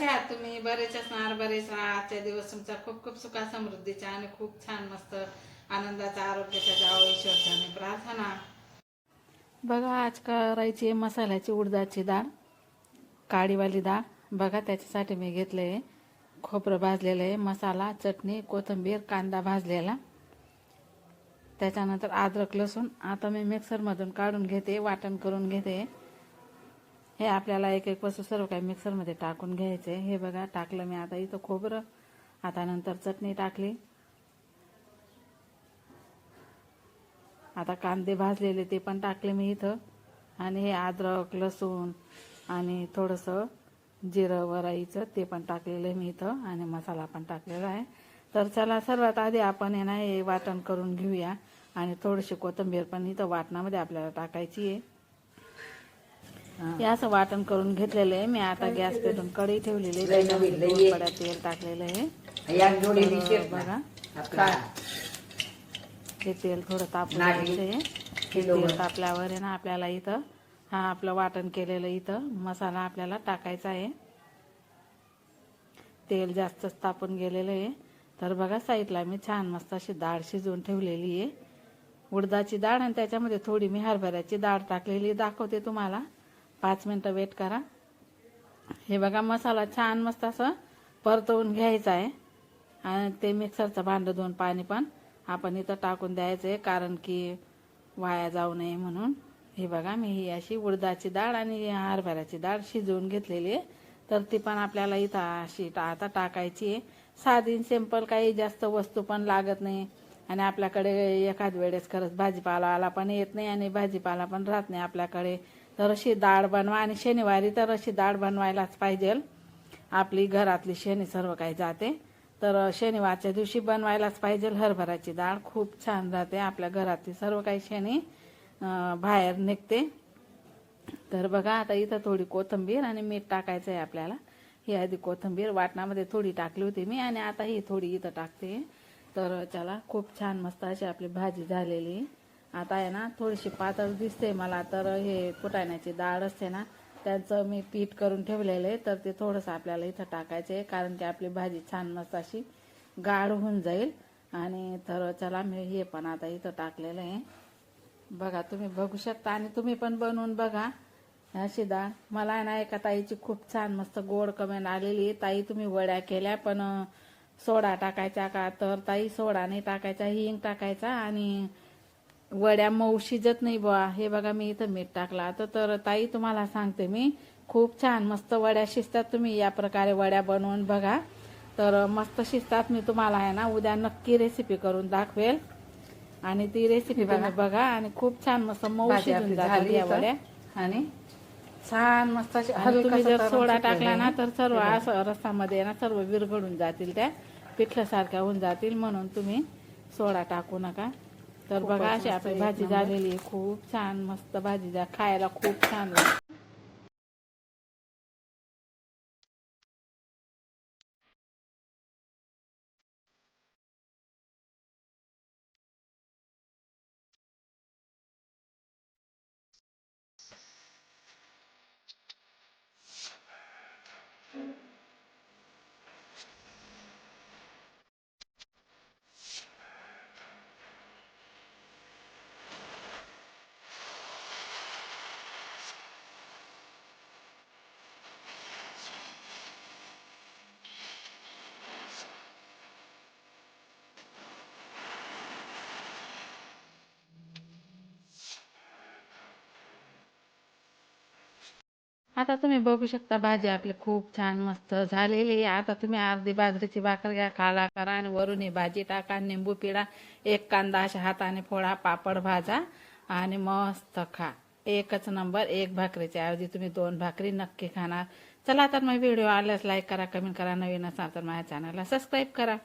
कसे आहात तुम्ही? बरेच असणार बरेच राहा आजच्या दिवस तुमचा खूप खूप सुखा समृद्धीचा आणि खूप छान मस्त आनंदाचा आरोग्याचा जावं ईश्वरच्याने प्रार्थना. बघा आज करायची आहे मसाल्याची उडदाची डाळ काळीवाली डाळ. बघा त्याच्यासाठी मी घेतलं आहे. खोबरं भाजलेलं आहे मसाला चटणी कोथिंबीर कांदा भाजलेला. त्याच्यानंतर अद्रक लसूण. आता मी मिक्सरमधून काढून घेते वाटण करून घेते. हे आपल्याला एक एक वस्तू सर्व काही मिक्सरमध्ये टाकून घ्यायचे. हे बघा टाकलं मी आता इथं खोबरं. आता नंतर चटणी टाकली. आता कांदे भाजलेले ते पण टाकले मी इथं. आणि हे अद्रक लसूण आणि थोडंसं जिरं वराईचं ते पण टाकलेलं आहे मी इथं. आणि मसाला पण टाकलेला आहे. तर चला सर्वात आधी आपण आहे ना हे वाटण करून घेऊया. आणि थोडीशी कोथिंबीर पण इथं वाटणामध्ये आपल्याला टाकायची आहे. हे असं वाटण करून घेतलेलं आहे. मी आता गॅस पेटून कढई ठेवलेली त्याच्यामध्ये तेल टाकलेलं आहे. बघा. हे तेल थोडं तापून आहे हे तेल तापल्यावर आहे ना आपल्याला इथं हा आपलं वाटण केलेलं इथं. मसाला आपल्याला टाकायचा आहे. तेल जास्तच तापून गेलेलं आहे. तर बघा साईडला मी छान मस्त अशी डाळ शिजवून ठेवलेली आहे. उडदाची डाळ आणि त्याच्यामध्ये थोडी मी हरभऱ्याची डाळ टाकलेली दाखवते तुम्हाला. पाच मिनटं वेट करा. हे बघा मसाला छान मस्त असं परतवून घ्यायचा आहे. आणि ते मिक्सरचं भांडं धुवून पाणी पण आपण इथं टाकून द्यायचं आहे कारण की वाया जाऊ नये म्हणून. हे बघा मी ही अशी उडदाची डाळ आणि हरभऱ्याची डाळ शिजवून घेतलेली आहे. तर ती पण आपल्याला इथं अशी टा आता टाकायची आहे. साधी सिंपल काही जास्त वस्तू पण लागत नाही. आणि आपल्याकडे एखाद वेळेस खरंच भाजीपाला पण येत नाही आणि भाजीपाला पण राहत नाही आपल्याकडे. तर अशी डाळ बनवा आणि शनिवारी तर अशी डाळ बनवायलाच पाहिजे आपली घरातली शेणी सर्व काही जाते. तर शनिवारच्या दिवशी बनवायलाच पाहिजे हरभऱ्याची डाळ. खूप छान राहते. आपल्या घरातली सर्व काही शेणी बाहेर निघते. तर बघा आता इथं थोडी कोथिंबीर आणि मीठ टाकायचं आहे आपल्याला. ही आधी कोथिंबीर वाटणामध्ये थोडी टाकली होती मी आणि आता ही थोडी इथं टाकते. तर चला खूप छान मस्त अशी आपली भाजी झालेली. आता आहे ना थोडीशी पातळ दिसते मला तर हे फुटाण्याची डाळ असते ना त्यांचं मी पीठ करून ठेवलेलं आहे तर ते थोडंसं आपल्याला इथं टाकायचं आहे कारण की आपली भाजी छान मस्त अशी गाढ होऊन जाईल. आणि तर चला मी हे पण आता इथं टाकलेलं आहे. बघा तुम्ही बघू शकता आणि तुम्ही पण बनवून बघा अशी डाळ मला आहे ना एका ताईची खूप छान मस्त गोड कमेंट आलेली ताई तुम्ही वड्या केल्या पण सोडा टाकायचा का? तर ताई सोडा नाही टाकायचा हिंग टाकायचा आणि वड्या मऊ शिजत नाही बुवा. हे बघा मी इथं मीठ टाकलं. आता तर ताई तुम्हाला सांगते मी खूप छान मस्त वड्या शिजतात तुम्ही. या प्रकारे वड्या बनवून बघा. तर मस्त शिजतात मी तुम्हाला आहे ना उद्या नक्की रेसिपी करून दाखवेल. आणि ती रेसिपी तुम्ही बघा. आणि खूप छान मस्त मऊ शिजून जातात या. वड्या. आणि छान मस्त तुम्ही जर सोडा टाकला ना. तर सर्व असं रस्सामध्ये ना सर्व विरघडून जातील त्या. पिठल्यासारख्या होऊन जातील म्हणून तुम्ही सोडा टाकू नका. तर बघा अशी आपली भाजी. झालेली आहे खूप छान मस्त भाजी जा खायला खूप छान लागते आता तुम्ही बघू शकता भाजी आपली खूप छान मस्त झालेली आहे. आता तुम्ही अर्धी बाजरीची भाकर घ्या खाला करा आणि वरून ही भाजी टाका निंबू पिळा. एक कांदा अशा हाताने फोडा पापड भाजा आणि मस्त खा. एकच नंबर एक भाकरीच्या ऐवजी तुम्ही दोन भाकरी नक्की खाणार. चला तर मग व्हिडिओ आल्यास लाईक करा कमेंट करा. नवीन असाल तर माझ्या चॅनलला सबस्क्राईब करा.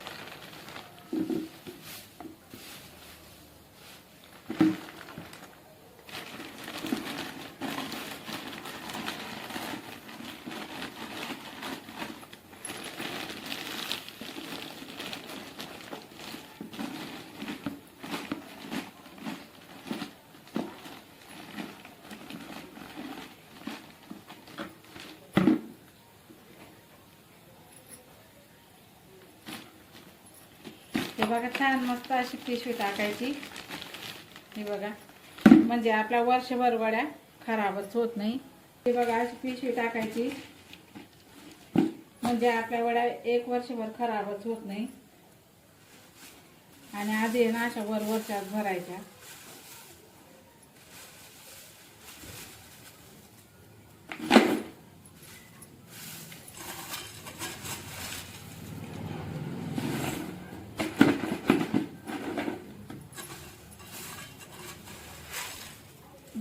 हे बघा छान मस्त अशी पिशवी टाकायची. हे बघा म्हणजे आपल्या वर्षभर वड्या खराबच होत नाही. हे बघा अशी पिशवी टाकायची. म्हणजे आपल्या वड्या एक वर्षभर खराबच होत नाही. आणि आधी आहे ना अशा वरवरच्या भरायच्या.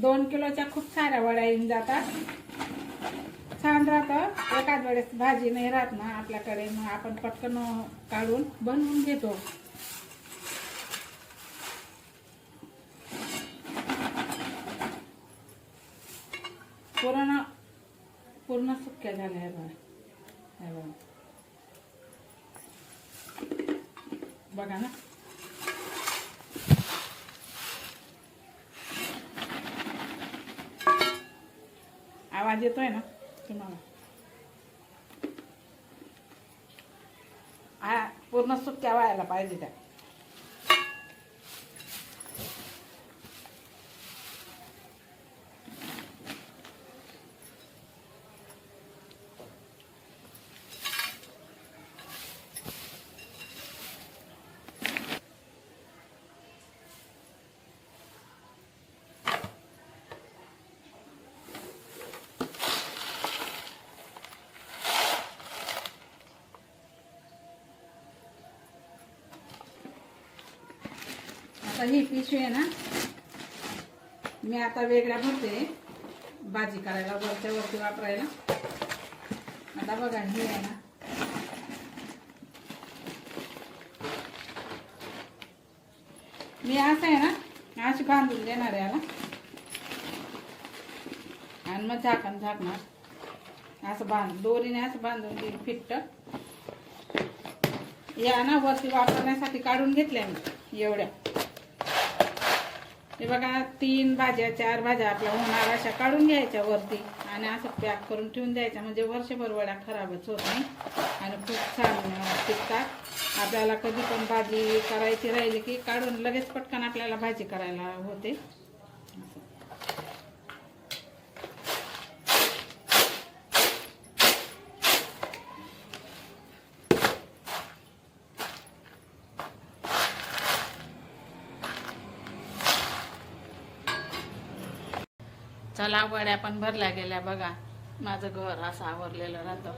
दोन किलोच्या खूप साऱ्या वड्या येऊन जातात. छान राहतं. एकाच वेळेस भाजी नाही राहत ना आपल्याकडे. मग आपण पटकन काढून बनवून घेतो. पूर्ण पूर्ण सुक्या झाल्या ह्या बघा. बघा. बघा ना. आवाज येतोय ना? तुम्हाला. हा पूर्ण सुक्या व्हायला पाहिजे त्या. आता ही पिशवी आहे ना मी आता वेगळ्या भरते. भाजी करायला वरच्या वरती वापरायला. आता बघा ही आहे ना. मी असं आहे ना अशी बांधून देणार आहे याला. आणि मग झाकण झाकणार. असं बांध दोरीने असं बांधून देईल फिट्ट. या ना वरती वापरण्यासाठी काढून घेतल्या मी एवढ्या. हे बघा तीन भाज्या चार भाज्या आपल्या होणार अशा काढून घ्यायच्या वरती. आणि असं पॅक करून ठेवून द्यायच्या. म्हणजे वर्षभर वड्या खराबच होत नाही. आणि खूप छान टिकतात. आपल्याला कधी पण भाजी करायची राहिली की काढून लगेच पटकन आपल्याला भाजी करायला होते. चला वड्या पण भरल्या गेल्या बघा. माझं घर असं आवरलेलं राहतं.